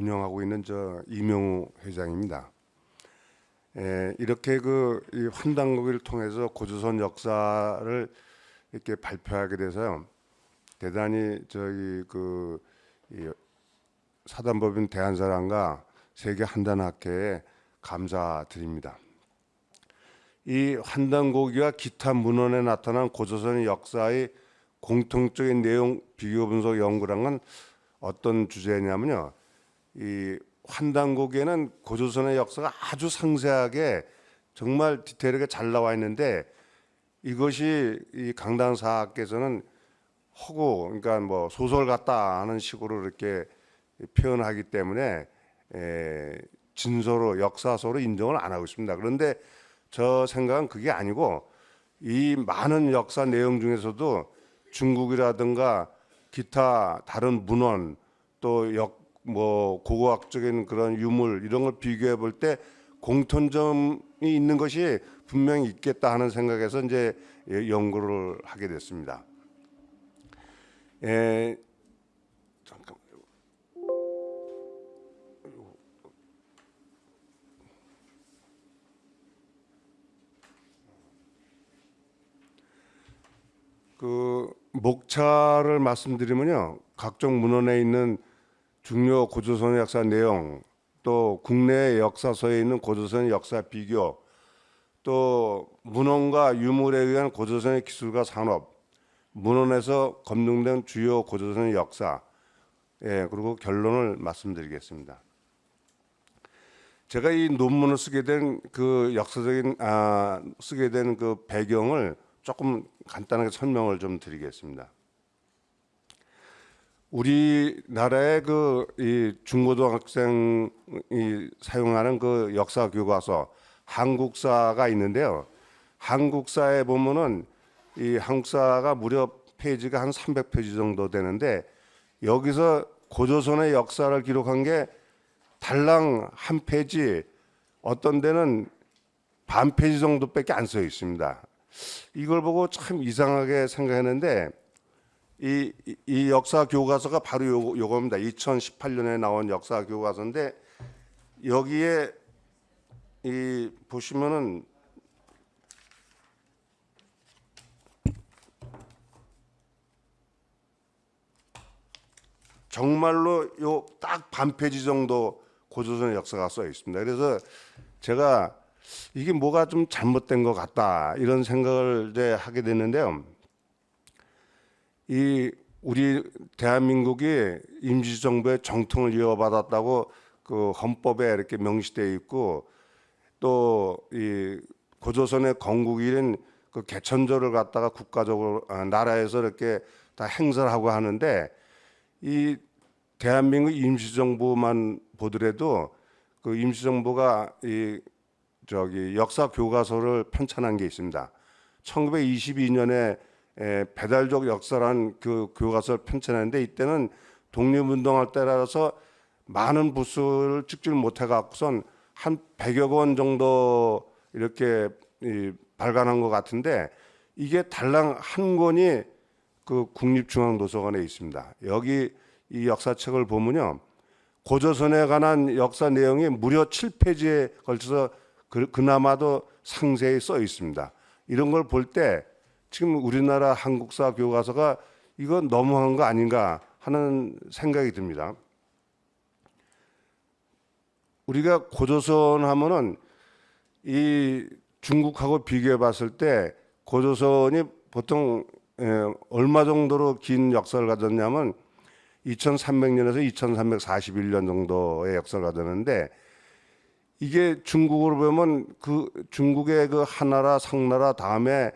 운영하고 있는 저 이명우 회장입니다. 에, 이렇게 그이 환단고기를 통해서 고조선 역사를 이렇게 발표하게 돼서요. 대단히 저희 그이 사단법인 대한사랑과 세계 한단학회에 감사드립니다. 이 환단고기와 기타 문헌에 나타난 고조선의 역사의 공통적인 내용 비교 분석 연구란 건 어떤 주제냐면요. 이 환단고기에는 고조선의 역사가 아주 상세하게 정말 디테일하게 잘 나와 있는데 이것이 이 강당사께서는 허구 그러니까 뭐 소설 같다 하는 식으로 이렇게 표현하기 때문에 에, 진서로 역사서로 인정을 안 하고 있습니다. 그런데 저 생각은 그게 아니고 이 많은 역사 내용 중에서도 중국이라든가 기타 다른 문헌 또 역 뭐 고고학적인 그런 유물 이런 걸 비교해 볼 때 공통점이 있는 것이 분명히 있겠다 하는 생각에서 이제 예, 연구를 하게 됐습니다. 에, 잠깐 그 목차를 말씀드리면요 각종 문헌에 있는 중요 고조선 역사 내용 또 국내 역사서에 있는 고조선 역사 비교 또 문헌과 유물에 의한 고조선의 기술과 산업 문헌에서 검증된 주요 고조선의 역사 예 그리고 결론을 말씀드리겠습니다. 제가 이 논문을 쓰게 된 그 역사적인 아 쓰게 된 그 배경을 조금 간단하게 설명을 좀 드리겠습니다. 우리나라의 그 이 중고등학생이 사용하는 그 역사 교과서 한국사가 있는데요. 한국사에 보면은 이 한국사가 무려 페이지가 한 300페이지 정도 되는데 여기서 고조선의 역사를 기록한 게 달랑 한 페이지 어떤 데는 반 페이지 정도밖에 안 써 있습니다. 이걸 보고 참 이상하게 생각했는데 이, 이- 이 역사 교과서가 바로 요, 요겁니다. 2018년에 나온 역사 교과서인데 여기에 이 보시면은 정말로 요 딱 반 페이지 정도 고조선의 역사가 써 있습니다. 그래서 제가 이게 뭐가 좀 잘못된 것 같다 이런 생각을 이제 하게 됐는데요. 이 우리 대한민국이 임시정부의 정통을 이어받았다고 그 헌법에 이렇게 명시되어 있고 또 이 고조선의 건국일인 그 개천절을 갖다가 국가적으로 아, 나라에서 이렇게 다 행사를 하고 하는데 이 대한민국 임시정부만 보더라도 그 임시정부가 이 저기 역사 교과서를 편찬한 게 있습니다. 1922년에 에, 배달족 역사란 그 교과서를 편찬했는데 이때는 독립운동할 때라서 많은 부수를 찍지를 못해 갖고선 한 100여 권 정도 이렇게 이, 발간한 것 같은데 이게 달랑 한 권이 그 국립중앙도서관에 있습니다. 여기 이 역사책을 보면요. 고조선에 관한 역사 내용이 무려 7페이지에 걸쳐서 그, 그나마도 상세히 써 있습니다. 이런 걸 볼 때 지금 우리나라 한국사 교과서가 이거 너무한 거 아닌가 하는 생각이 듭니다. 우리가 고조선 하면은 이 중국하고 비교해 봤을 때 고조선이 보통 에, 얼마 정도로 긴 역사를 가졌냐면 2300년에서 2341년 정도의 역사를 가졌는데 이게 중국으로 보면 그 중국의 그 한나라, 상나라 다음에 에,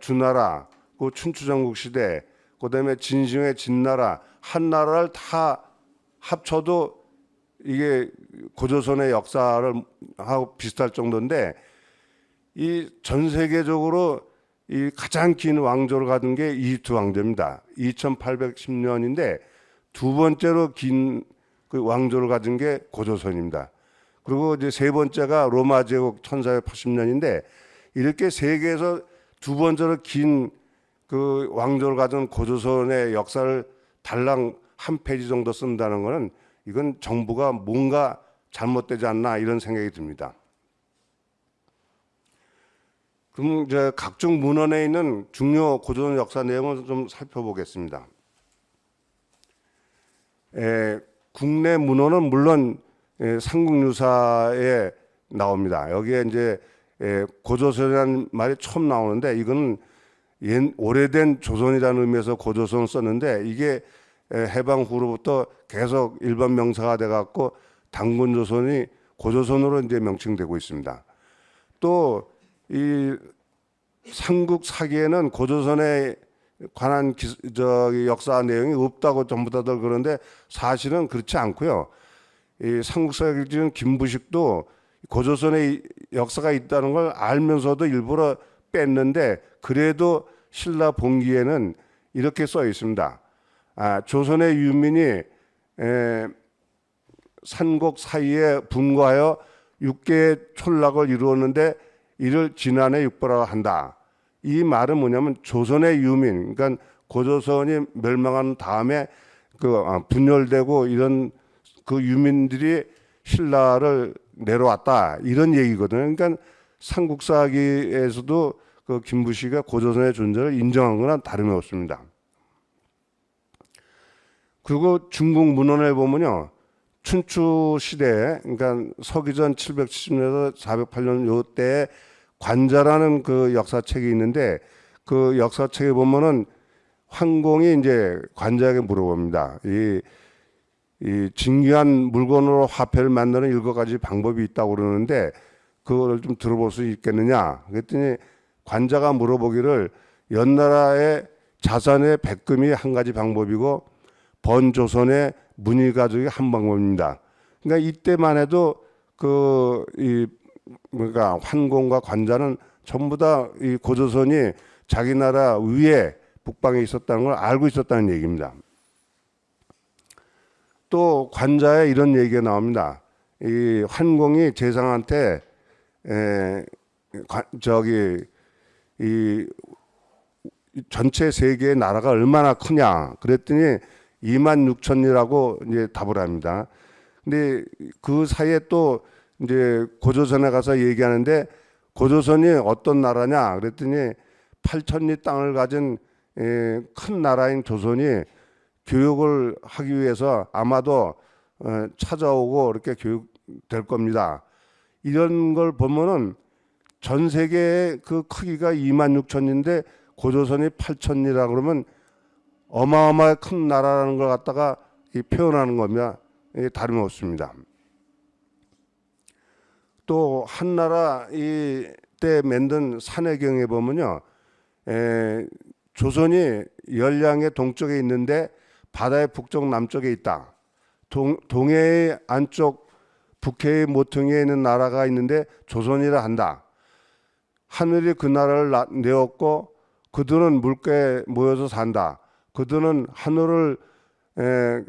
주나라, 그 춘추전국 시대, 그다음에 진시황의 진나라, 한나라를 다 합쳐도 이게 고조선의 역사를 하고 비슷할 정도인데 이 전 세계적으로 이 가장 긴 왕조를 가진 게 이집트 왕조입니다. 2810년인데 두 번째로 긴 그 왕조를 가진 게 고조선입니다. 그리고 이제 세 번째가 로마 제국 1480년인데 이렇게 세계에서 두 번째로 긴 그 왕조를 가진 고조선의 역사를 달랑 한 페이지 정도 쓴다는 것은 이건 정부가 뭔가 잘못되지 않나 이런 생각이 듭니다. 그럼 이제 각종 문헌에 있는 중요 고전 역사 내용을 좀 살펴보겠습니다. 에, 국내 문헌은 물론 에, 삼국유사에 나옵니다. 여기에 이제 에, 고조선이라는 말이 처음 나오는데 이거는 옛, 오래된 조선이라는 의미에서 고조선을 썼는데 이게 에, 해방 후로부터 계속 일반 명사가 돼 갖고 당군 조선이 고조선으로 이제 명칭되고 있습니다. 또 이 삼국 사기에는 고조선에 관한 기, 저기 역사 내용이 없다고 전부 다들 그런데 사실은 그렇지 않고요. 이 삼국 사기는 김부식도 고조선의 역사가 있다는 걸 알면서도 일부러 뺐는데 그래도 신라 본기에는 이렇게 써 있습니다. 아, 조선의 유민이 에, 산곡 사이에 분과하여 육개의 촌락을 이루었는데 이를 지난해 육보라고 한다. 이 말은 뭐냐면 조선의 유민, 그러니까 고조선이 멸망한 다음에 그 아, 분열되고 이런 그 유민들이 신라를 내려왔다 이런 얘기거든요. 그러니까 삼국사기에서도 그 김부시가 고조선의 존재를 인정한 거나 다름이 없습니다. 그리고 중국 문헌에 보면요. 춘추 시대에 그러니까 서기전 770년에서 408년 요때 관자라는 그 역사책이 있는데 그 역사책에 보면은 황공이 이제 관자에게 물어봅니다. 이, 이 진귀한 물건으로 화폐를 만드는 일곱 가지 방법이 있다고 그러는데 그거를 좀 들어볼 수 있겠느냐? 그랬더니 관자가 물어보기를 연나라의 자산의 백금이 한 가지 방법이고 번조선의 문의 가족이 한 방법입니다. 그러니까 이때만 해도 그 이 그러니까 환공과 관자는 전부 다 이 고조선이 자기 나라 위에 북방에 있었다는 걸 알고 있었다는 얘기입니다. 또 관자에 이런 얘기가 나옵니다. 이 환공이 재상한테 에, 관, 저기 이 전체 세계의 나라가 얼마나 크냐 그랬더니 2만 6천이라고 이제 답을 합니다. 근데 그 사이에 또 이제 고조선에 가서 얘기하는데 고조선이 어떤 나라냐 그랬더니 8천리 땅을 가진 에, 큰 나라인 조선이 교육을 하기 위해서 아마도 어, 찾아오고 이렇게 교육될 겁니다. 이런 걸 보면은 전 세계의 그 크기가 2만 6천인데 고조선이 8천이라 그러면 어마어마하게 큰 나라라는 걸 갖다가 이 표현하는 겁니다. 이 다름이 없습니다. 또 한나라 이때 만든 산해경에 보면요, 에, 조선이 열량의 동쪽에 있는데 바다의 북쪽 남쪽에 있다. 동, 동해의 안쪽 북해의 모퉁이에 있는 나라가 있는데 조선이라 한다. 하늘이 그 나라를 나, 내었고 그들은 물가에 모여서 산다. 그들은 하늘을 에,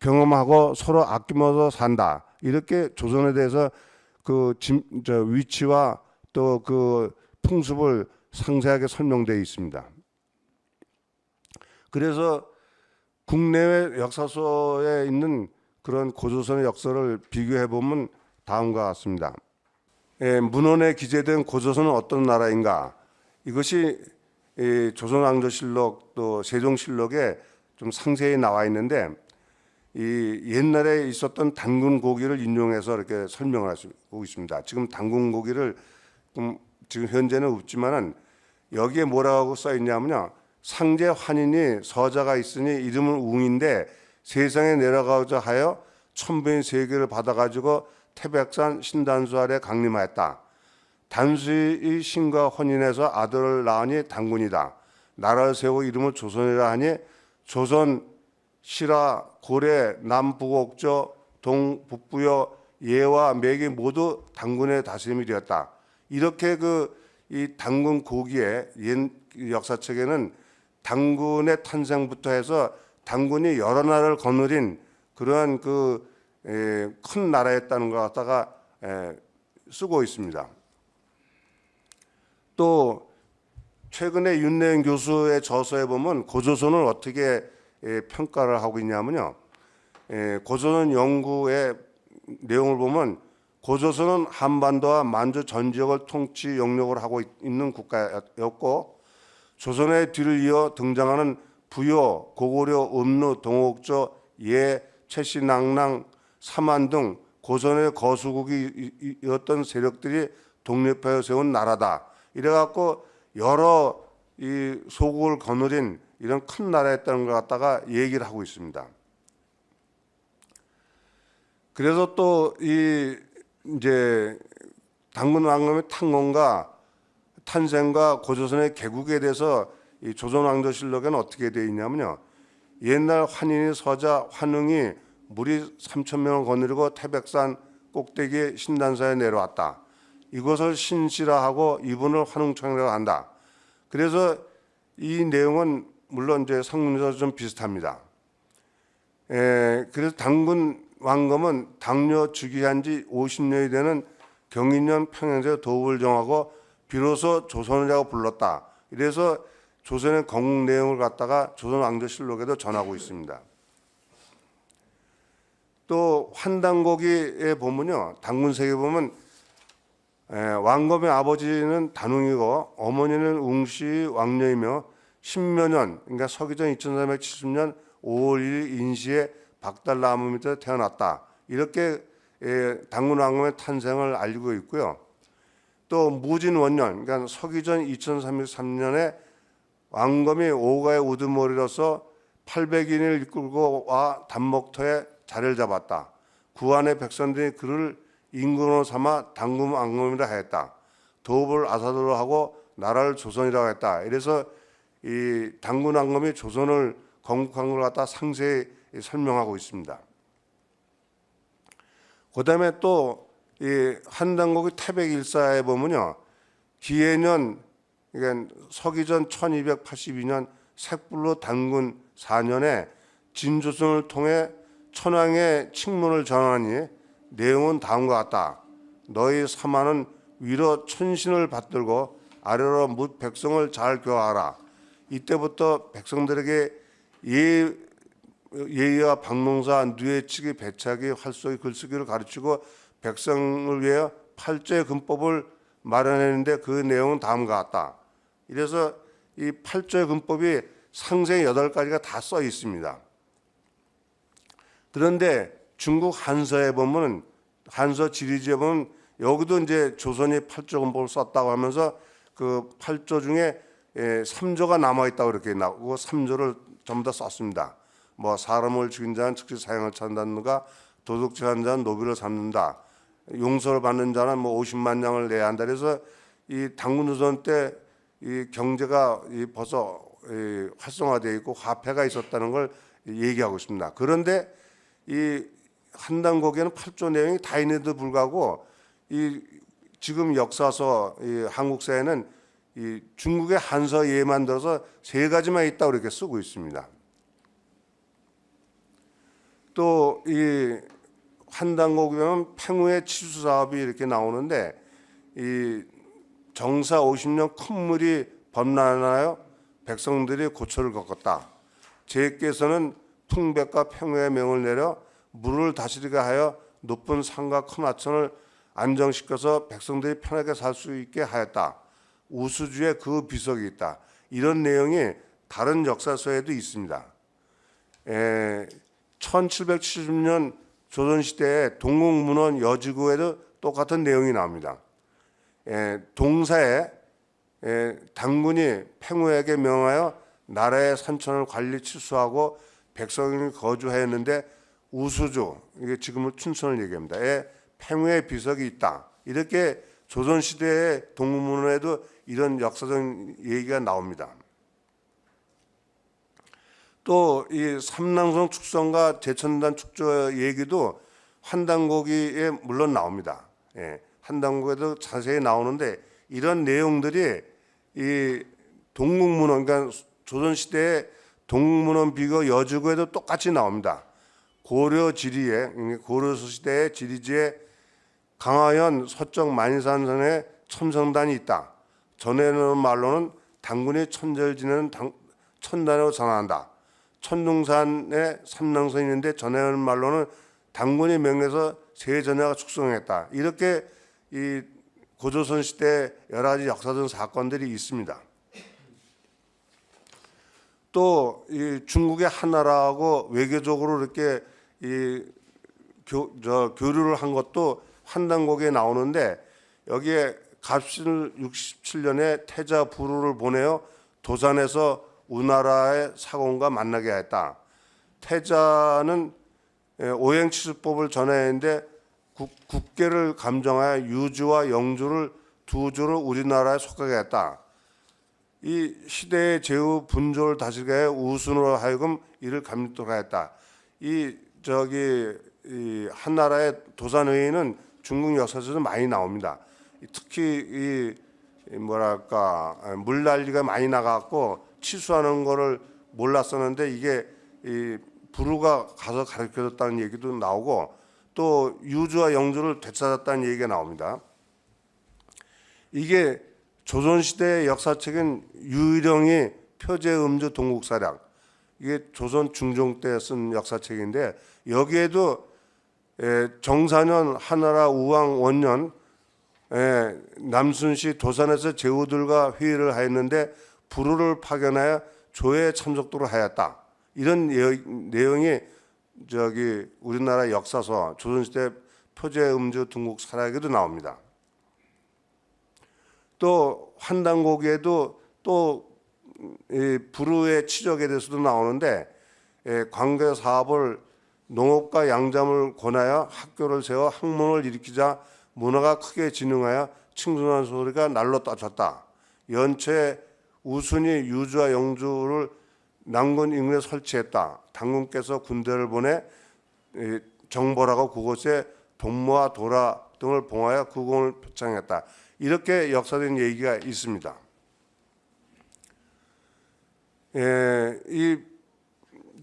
경험하고 서로 아끼면서 산다. 이렇게 조선에 대해서 그 진, 저 위치와 또 그 풍습을 상세하게 설명되어 있습니다. 그래서 국내외 역사서에 있는 그런 고조선의 역사를 비교해 보면 다음과 같습니다. 예, 문헌에 기재된 고조선은 어떤 나라인가? 이것이 이 조선왕조실록 또 세종실록에 좀 상세히 나와 있는데 이 옛날에 있었던 단군 고기를 인용해서 이렇게 설명을 하고 있습니다. 지금 단군 고기를 좀 지금 현재는 없지만은 여기에 뭐라고 써 있냐면요. 상제 환인이 서자가 있으니 이름은 웅인데 세상에 내려가고자 하여 천부인 세계를 받아가지고 태백산 신단수 아래 강림하였다. 단수의 신과 혼인해서 아들을 낳으니 단군이다. 나라를 세우고 이름을 조선이라 하니 조선 시라 고래 남북옥조 동북부여 예와 맥이 모두 당군의 다스림이 되었다. 이렇게 그 이 당군 고기의 옛 역사책에는 당군의 탄생부터 해서 당군이 여러 나라를 거느린 그러한 그큰 나라였다는 것 갖다가 에, 쓰고 있습니다. 또 최근에 윤내영 교수의 저서에 보면 고조선을 어떻게 예, 평가를 하고 있냐면요. 에, 고조선 연구의 내용을 보면 고조선은 한반도와 만주 전 지역을 통치 영역을 하고 있- 있는 국가였고 조선의 뒤를 이어 등장하는 부여, 고구려, 음루, 동옥조, 예, 최씨낭랑, 삼안 등 고선의 거수국이었던 세력들이 독립하여 세운 나라다. 이래갖고 여러 이 소국을 거느린 이런 큰 나라였다는 걸 갖다가 얘기를 하고 있습니다. 그래서 또 이 이제 당군 왕금의 탄건과 탄생과 고조선의 개국에 대해서 이 조선 왕조실록에는 어떻게 되어 있냐면요. 옛날 환인이 서자 환웅이 무리 3천 명을 거느리고 태백산 꼭대기에 신단사에 내려왔다. 이것을 신시라 하고 이분을 환웅청이라고 한다. 그래서 이 내용은 물론 이제 성문에서 좀 비슷합니다. 에, 그래서 당군 왕검은 당뇨 즉위한 지 50년이 되는 경인년 평양제 도읍을 정하고 비로소 조선이라고 불렀다. 이래서 조선의 건국 내용을 갖다가 조선 왕조실록에도 전하고 있습니다. 또 환단고기에 보면요, 당군색에 보면 에, 왕검의 아버지는 단웅이고 어머니는 웅씨 왕녀이며 신묘년 그러니까 서기전 2370년 5월 1일 인시에 박달나무 밑에 태어났다. 이렇게 에, 당군 왕검의 탄생을 알고 있고요. 또 무진 원년 그러니까 서기전 2303년에 왕검이 오가의 우두머리로서 800인을 이끌고 와 단목터에 자리를 잡았다. 구안의 백성들이 그를 임금으로 삼아 당군 왕검이라 하였다. 도읍을 아사도로 하고 나라를 조선이라고 했다. 이래서 이 당군 왕검이 조선을 건국한 걸 갖다 상세히 설명하고 있습니다. 그 다음에 또 이 한당국의 태백 일사에 보면요. 기해년 그러니까 서기전 1282년 색불로 단군 4년에 진조선을 통해 천황의 칙문을 전하니 내용은 다음과 같다. 너희 사마는 위로 천신을 받들고 아래로 묻 백성을 잘 교하라. 이때부터 백성들에게 예, 예의와 방농사, 누에치기, 배차기, 활쏘기, 글쓰기를 가르치고 백성을 위해 팔조의 근법을 마련했는데 그 내용은 다음과 같다. 이래서 이 팔조의 근법이 상세 여덟 가지가 다 써 있습니다. 그런데 중국 한서에 보면 한서 지리지에 보면 여기도 이제 조선이 팔조 근법을 썼다고 하면서 그 팔조 중에 예, 3조가 남아 있다고 이렇게 나오고 3조를 전부 다 썼습니다. 뭐 사람을 죽인 자는 즉시 사형을 찬다는가 도둑질한 자는 노비를 삼는다. 용서를 받는 자는 뭐 50만 냥을 내야 한다. 그래서 이 당군조선 때 이 경제가 이 벌써 이 활성화되어 있고 화폐가 있었다는 걸 얘기하고 있습니다. 그런데 이 한당고기에는 8조 내용이 다 있는데도 불구하고 이 지금 역사서 이 한국사에는 이 중국의 한서 예만 들어서 세 가지만 있다고 이렇게 쓰고 있습니다. 또이 한당고기 보면 팽우의 치수 사업이 이렇게 나오는데 이 정사 50년 콧물이 범람하여 백성들이 고초를 겪었다. 제께서는 풍백과 평화의 명을 내려 물을 다스리게 하여 높은 산과 큰 하천을 안정시켜서 백성들이 편하게 살 수 있게 하였다. 우수주에 그 비석이 있다. 이런 내용이 다른 역사서에도 있습니다. 에, 1770년 조선시대에 동국문헌 여지구에도 똑같은 내용이 나옵니다. 에, 동사에 에, 당군이 팽우에게 명하여 나라의 산천을 관리 취소하고 백성이 거주하였는데 우수주 이게 지금은 춘천을 얘기합니다. 에 팽우의 비석이 있다. 이렇게 조선 시대의 동문문에도 이런 역사적 얘기가 나옵니다. 또 이 삼랑성 축성과 제천단 축조 얘기도 한당고기에 물론 나옵니다. 예, 한당고에도 자세히 나오는데 이런 내용들이 이 동국문헌 그러니까 조선 시대의 동국문헌 비교 여주고에도 똑같이 나옵니다. 고려 지리에 고려 시대의 지리지에 강하현 서쪽 만이산선에 첨성단이 있다. 전에는 말로는 당군이 천절 지내는 당, 천단으로 전한다. 천둥산에 삼랑선이 있는데 전해하는 말로는 당군이 명해서 세전야가 축성했다. 이렇게 이 고조선 시대 여러 가지 역사적 사건들이 있습니다. 또 이 중국의 하나라하고 외교적으로 이렇게 이 교, 저 교류를 한 것도 환단곡에 나오는데 여기에 갑실 67년에 태자 부루를 보내어 도산에서 우나라의 사공과 만나게 했다. 태자는 예, 오행치수법을 전해했는데 국, 국계를 감정하여 유주와 영주를 두 주를 우리나라에 속하게 했다. 이 시대의 제후 분조를 다스리게 해 우순으로 하여금 이를 감도록 하였다. 이 저기 이 한나라의 도산의회는 중국 역사에서 많이 나옵니다. 특히 이- 이 뭐랄까 아, 물난리가 많이 나갔고 치수하는 거를 몰랐었는데 이게 이 부루가 가서 가르쳐줬다는 얘기도 나오고 또 유주와 영주를 되찾았다는 얘기가 나옵니다. 이게 조선시대 역사책인 유일영이 표제 음주 동국사량 이게 조선 중종 때 쓴 역사책인데 여기에도 에, 정사년 하나라 우왕 원년 에, 남순시 도산에서 제후들과 회의를 하였는데 부루를 파견하여 조에 참석도록 하였다. 이런 예- 내용이 저기 우리나라 역사서 조선시대 표제 음주 등국 사락에도 나옵니다. 또 환단곡에도 또이 부루의 치적에 대해서도 나오는데 예, 관계 사업을 농업과 양잠을 권하여 학교를 세워 학문을 일으키자 문화가 크게 진흥하여 칭송한 소리가 날로 떠졌다. 연초에 우순이 유주와 영주를 남군 인근에 설치했다. 당군께서 군대를 보내 이 정보라고 그곳에 동무와 도라 등을 봉하여 구공을 표창했다. 이렇게 역사된 얘기가 있습니다. 예, 이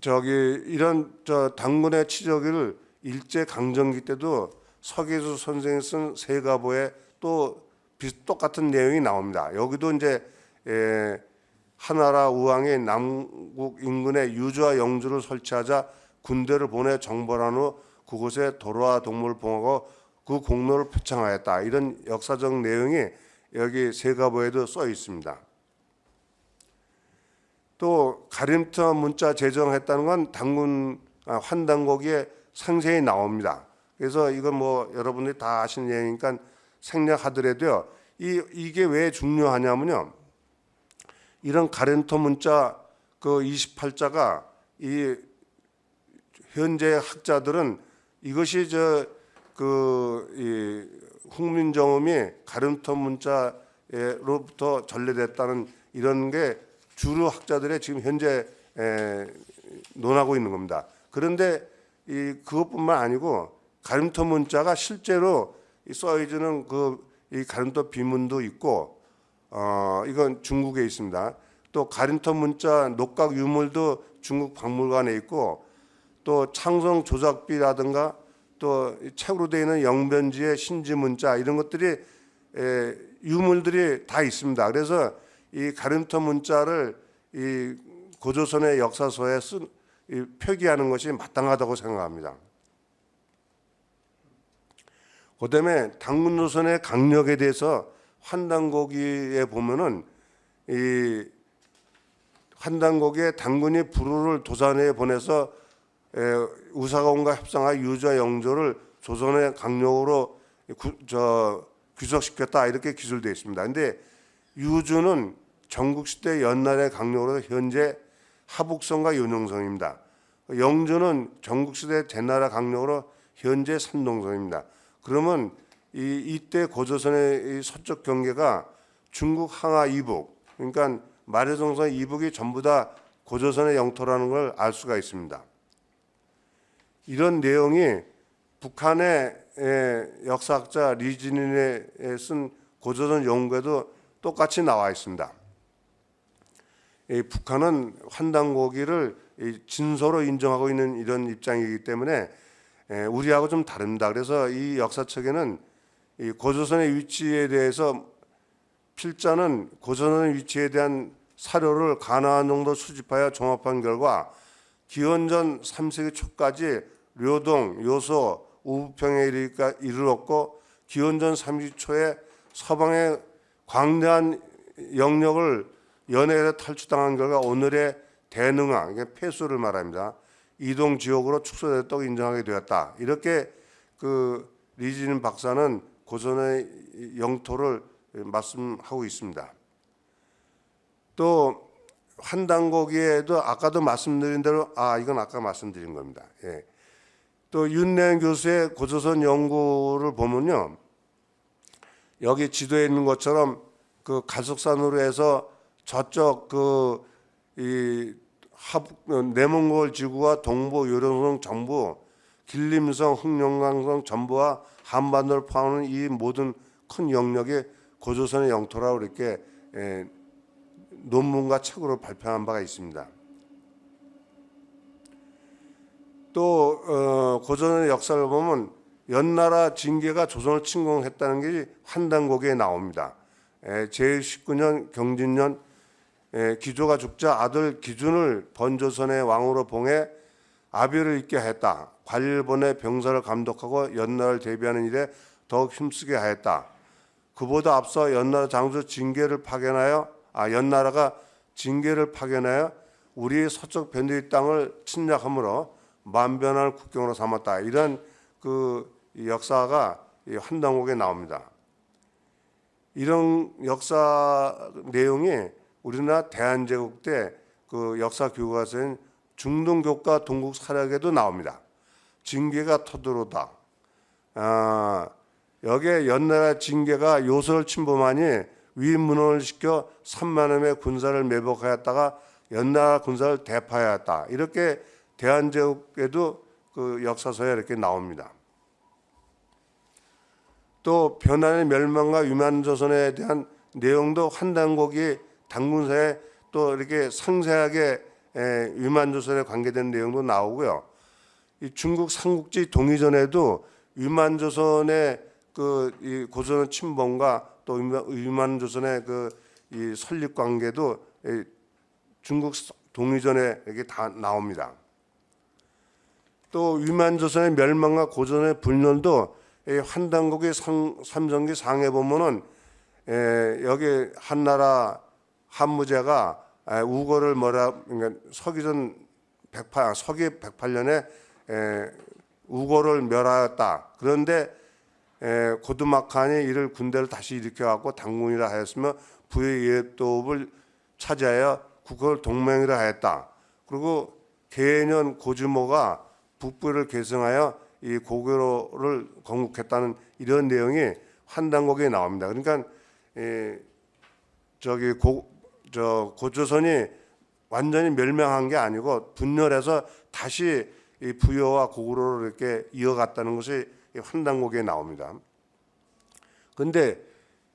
저기 이런 저 당군의 치저기를 일제 강점기 때도 서계수 선생이 쓴 세가보에 또 비슷 똑같은 내용이 나옵니다. 여기도 이제 예, 하나라 우왕이 남국 인근에 유주와 영주를 설치하자 군대를 보내 정벌한 후 그곳에 도로와 동물을 봉하고 그 공로를 표창하였다. 이런 역사적 내용이 여기 세가보에도 써 있습니다. 또 가림터 문자 제정했다는 건 당군 아, 환단곡에 상세히 나옵니다. 그래서 이건 뭐 여러분들이 다 아시는 얘기니까 생략하더라도요. 이 이게 왜 중요하냐면요. 이런 가렌터 문자 그 28자가 이 현재 학자들은 이것이 저그 훈민정음이 가름터 문자로부터 전래됐다는 이런 게 주류 학자들의 지금 현재 에, 논하고 있는 겁니다. 그런데 이 그것뿐만 아니고 가림터 문자가 실제로 이 써있는 그 이 가림터 비문도 있고 어 이건 중국에 있습니다. 또 가림터 문자 녹각 유물도 중국 박물관에 있고 또 창성 조작비라든가 또이 책으로 되어 있는 영변지의 신지 문자 이런 것들이 에, 유물들이 다 있습니다. 그래서 이 가림터 문자를 이 고조선의 역사서에 쓴, 이 표기하는 것이 마땅하다고 생각합니다. 그다음에 당군 노선의 강력에 대해서 환단고기에 보면은 이 환단고기에 당군이 부루를 도산에 보내서 에, 우사공과 협상하 유주와 영조를 조선의 강력으로 구, 저 귀속시켰다 이렇게 기술되어 있습니다. 근데 유주는 전국시대 연날의 강력으로 현재 하북성과 윤영성입니다. 영주는 전국시대 제나라 강력으로 현재 산동성입니다. 그러면 이 이때 고조선의 이 서쪽 경계가 중국 항하 이북, 그러니까 마려동선 이북이 전부 다 고조선의 영토라는 걸 알 수가 있습니다. 이런 내용이 북한의 에, 역사학자 리진인의 쓴 고조선 연구에도 똑같이 나와 있습니다. 이 북한은 환단고기를 이 진서로 인정하고 있는 이런 입장이기 때문에 에, 우리하고 좀 다릅니다. 그래서 이 역사책에는 이 고조선의 위치에 대해서 필자는 고조선의 위치에 대한 사료를 가나안 정도 수집하여 종합한 결과 기원전 3세기 초까지 료동, 요소, 우부평에 이르렀고 기원전 3세기 초에 서방의 광대한 영역을 연해에 탈출당한 결과 오늘의 대능왕, 폐수를 말합니다. 이동 지역으로 축소됐다고 인정하게 되었다. 이렇게 그 리진 박사는 고전의 영토를 말씀하고 있습니다. 또 환단고기에도 아까도 말씀드린 대로 아 이건 아까 말씀드린 겁니다. 예. 또 윤래현 교수의 고조선 연구를 보면요. 여기 지도에 있는 것처럼 그 가속산으로 해서 저쪽 그이 내몽골 지구와 동부 요령성 전부 길림성 흑룡강성 전부와 한반도를 포함하는 이 모든 큰 영역이 고조선의 영토라고 이렇게 에, 논문과 책으로 발표한 바가 있습니다. 또 어, 고전의 역사를 보면 연나라 징계가 조선을 침공했다는 게 한단곡에 나옵니다. 에, 제19년 경진년 에, 기조가 죽자 아들 기준을 번조선의 왕으로 봉해 아비를 있게 했다. 관일본의 병사를 감독하고 연나라를 대비하는 일에 더욱 힘쓰게 하였다. 그보다 앞서 연나라 장수 징계를 파견하여 아 연나라가 징계를 파견하여 우리 서쪽 변두리 땅을 침략함으로 만변할 국경으로 삼았다. 이런 그 역사가 이 한당옥에 나옵니다. 이런 역사 내용이 우리나라 대한제국 때 그 역사 교과서인 중동교과 동국 사략에도 나옵니다. 징계가 터들어다. 아, 여기에 연나라 징계가 요소를 침범하니 위문을 시켜 3만원의 군사를 매복하였다가 연나라 군사를 대파하였다. 이렇게 대한제국에도 그 역사서에 이렇게 나옵니다. 또 변환의 멸망과 유만조선에 대한 내용도 환단곡이 당군사에 또 이렇게 상세하게 에, 유만조선에 관계된 내용도 나오고요. 이 중국 삼국지 동의전에도 유만조선의 그이 고전 침범과 또 유만조선의 그이 설립 관계도 이 중국 동의전에 이게 다 나옵니다. 또 유만조선의 멸망과 고전의 분열도 상, 삼성기 상에 보면은 에, 여기 한나라 한무제가 에, 우거를 뭐라 그러니까 서기전 108 서기 108년에 에, 우거를 멸하였다. 그런데 에, 고두막한이 이를 군대를 다시 일으켜 갖고 당군이라 하였으며 부의 예도업을 차지하여 국호를 동맹이라 하였다. 그리고 개년 고주모가 북부를 계승하여 이 고구려를 건국했다는 이런 내용이 한당곡에 나옵니다. 그러니까 에, 저기 고, 저 고조선이 완전히 멸망한 게 아니고 분열해서 다시 이 부여와 고구려를 이렇게 이어갔다는 것이 이 환단곡에 나옵니다. 근데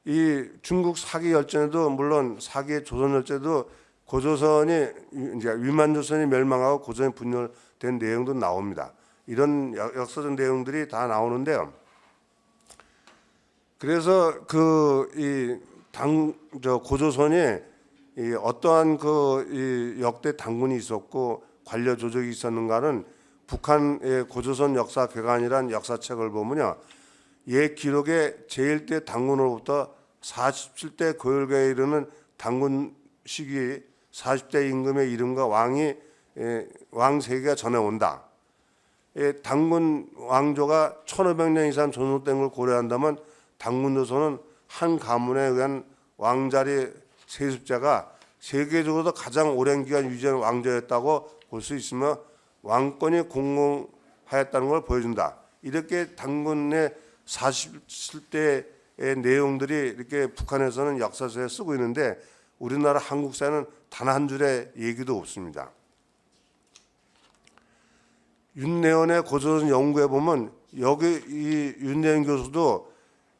이 중국 사기 열전에도 물론 사기 조선 열전에도 고조선이 위- 이제 위만조선이 멸망하고 고조선이 분열된 내용도 나옵니다. 이런 역- 역사적 내용들이 다 나오는데요. 그래서 그 이 당 저 고조선이 이 어떠한 그 이 역대 당군이 있었고 관료 조직이 있었는가는 북한의 고조선 역사 개관이란 역사책을 보면요. 옛 기록에 제1대 당군으로부터 47대 고열가에 이르는 당군 시기 40대 임금의 이름과 왕이 예, 왕 세계가 전해온다. 예, 당군 왕조가 1500년 이상 존속된 걸 고려한다면 당군 조선은 한 가문에 의한 왕자리 세습자가 세계적으로도 가장 오랜 기간 유지한 왕조였다고 볼 수 있으며 왕권이 공공하였다는 걸 보여준다. 이렇게 당군의 47대의 내용들이 이렇게 북한에서는 역사서에 쓰고 있는데 우리나라 한국사에는 단 한 줄의 얘기도 없습니다. 윤내원의 고조선 연구에 보면 여기 이 윤내원 교수도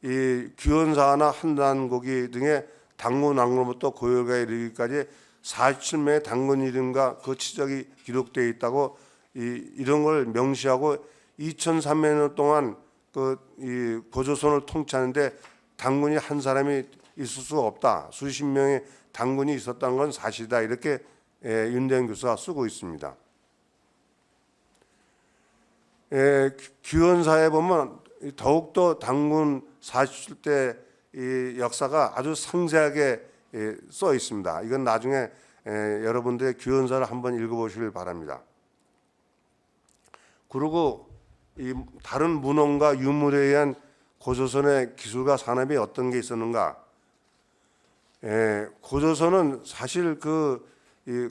이 규현사나 한단고기 등의 당군 왕로부터 고열가에 이르기까지 47명의 당군 이름과 그 치적이 기록되어 있다고 이, 이런 걸 명시하고 2,300년 동안 그 이 고조선을 통치하는데 당군이 한 사람이 있을 수가 없다. 수십 명의 당군이 있었다는 건 사실이다. 이렇게 예, 윤대현 교수가 쓰고 있습니다. 에, 규현사에 보면 이 더욱더 당군 40대 이 역사가 아주 상세하게 예, 써 있습니다. 이건 나중에 에, 여러분들의 규현사를 한번 읽어보시길 바랍니다. 그리고 이 다른 문헌과 유물에 의한 고조선의 기술과 산업이 어떤 게 있었는가? 예, 고조선은 사실 그이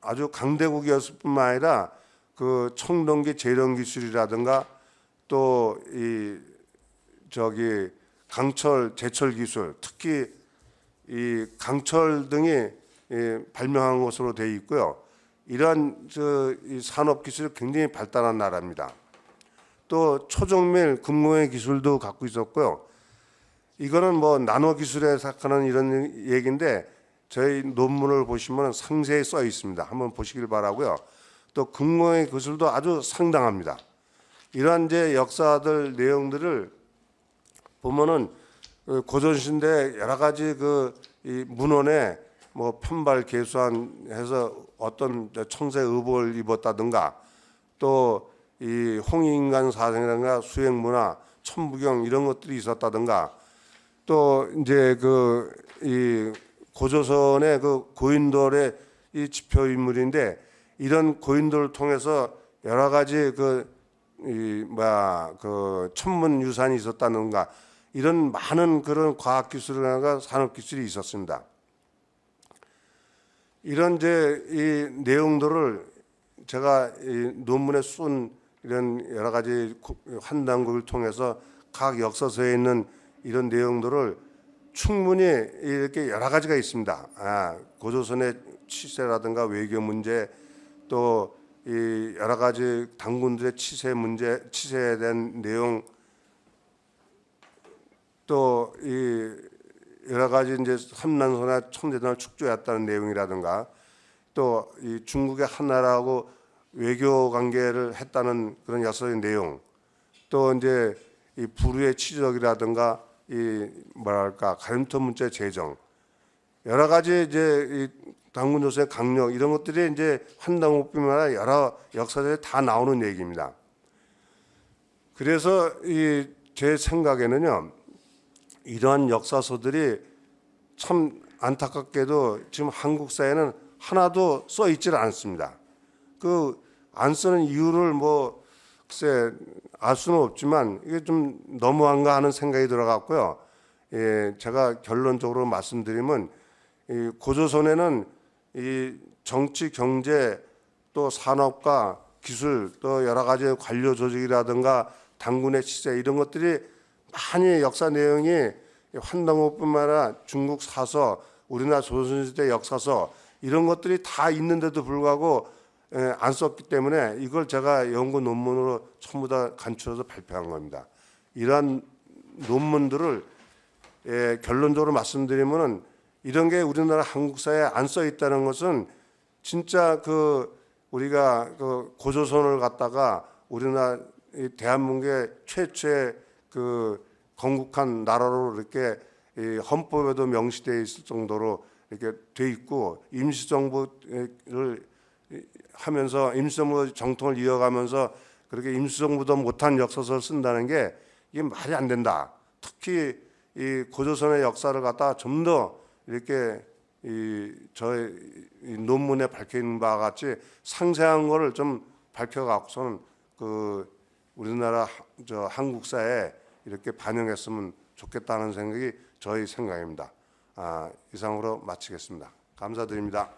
아주 강대국이었을 뿐만 아니라 그 청동기 재련 기술이라든가 또 이 저기 강철 제철 기술 특히 이 강철 등이 예, 발명한 것으로 되어 있고요. 이러한 산업 기술이 굉장히 발달한 나라입니다. 또 초정밀 금공의 기술도 갖고 있었고요. 이거는 뭐 나노 기술에 속하는 이런 얘기인데 저희 논문을 보시면 상세히 써 있습니다. 한번 보시길 바라고요. 또 금공의 기술도 아주 상당합니다. 이러한 이제 역사들 내용들을 보면은 그 고전시대 여러 가지 그 이 문헌에 뭐 편발 계수한 해서 어떤 청세 의복을 입었다든가 또 이 홍익인간 사상이라든가 수행 문화, 천부경 이런 것들이 있었다든가 또 이제 그 이 고조선의 그 고인돌의 이 지표 인물인데 이런 고인돌을 통해서 여러 가지 그 이 뭐야 그 천문 유산이 있었다는가 이런 많은 그런 과학 기술이나 산업 기술이 있었습니다. 이런 이제 이 내용들을 제가 이 논문에 쓴 이런 여러 가지 한단국을 통해서 각 역사서에 있는 이런 내용들을 충분히 이렇게 여러 가지가 있습니다. 아, 고조선의 치세라든가 외교 문제 또 이 여러 가지 당군들의 치세 문제, 치세에 대한 내용 또이 여러 가지 이제 삼난소나 청대단을 축조했다는 내용이라든가 또이 중국의 하나라고 외교 관계를 했다는 그런 역사의 내용 또 이제 이 부르의 치적이라든가 이 뭐랄까 가림토 문제 제정 여러 가지 이제 이 당군 조선의 강력 이런 것들이 이제 한당옥뿐만 아니라 여러 역사들에 다 나오는 얘기입니다. 그래서 이 제 생각에는요 이러한 역사서들이 참 안타깝게도 지금 한국 사회는 하나도 써 있질 않습니다. 그 안 쓰는 이유를 뭐 글쎄 알 수는 없지만 이게 좀 너무한가 하는 생각이 들어갔고요. 예, 제가 결론적으로 말씀드리면 이 고조선에는 이 정치, 경제 또 산업과 기술 또 여러 가지 관료 조직이라든가 당군의 시세 이런 것들이 많이 역사 내용이 환당호뿐만 아니라 중국 사서, 우리나라 조선시대 역사서 이런 것들이 다 있는데도 불구하고 예, 안 썼기 때문에 이걸 제가 연구 논문으로 전부 다 간추려서 발표한 겁니다. 이러한 논문들을 예, 결론적으로 말씀드리면은 이런 게 우리나라 한국 사회에 안 써 있다는 것은 진짜 그 우리가 그 고조선을 갖다가 우리나라 이 대한민국의 최초의 그 건국한 나라로 이렇게 이 헌법에도 명시되어 있을 정도로 이렇게 돼 있고 임시정부를 하면서 임시정부 정통을 이어가면서 그렇게 임시정부도 못한 역사서를 쓴다는 게 이게 말이 안 된다. 특히 이 고조선의 역사를 갖다 좀 더 이렇게 이 저의 이 논문에 밝혀 있는 바와 같이 상세한 거를 좀 밝혀 갖고서는 그 우리나라 하- 저 한국사에 이렇게 반영했으면 좋겠다는 생각이 저희 생각입니다. 아, 이상으로 마치겠습니다. 감사드립니다.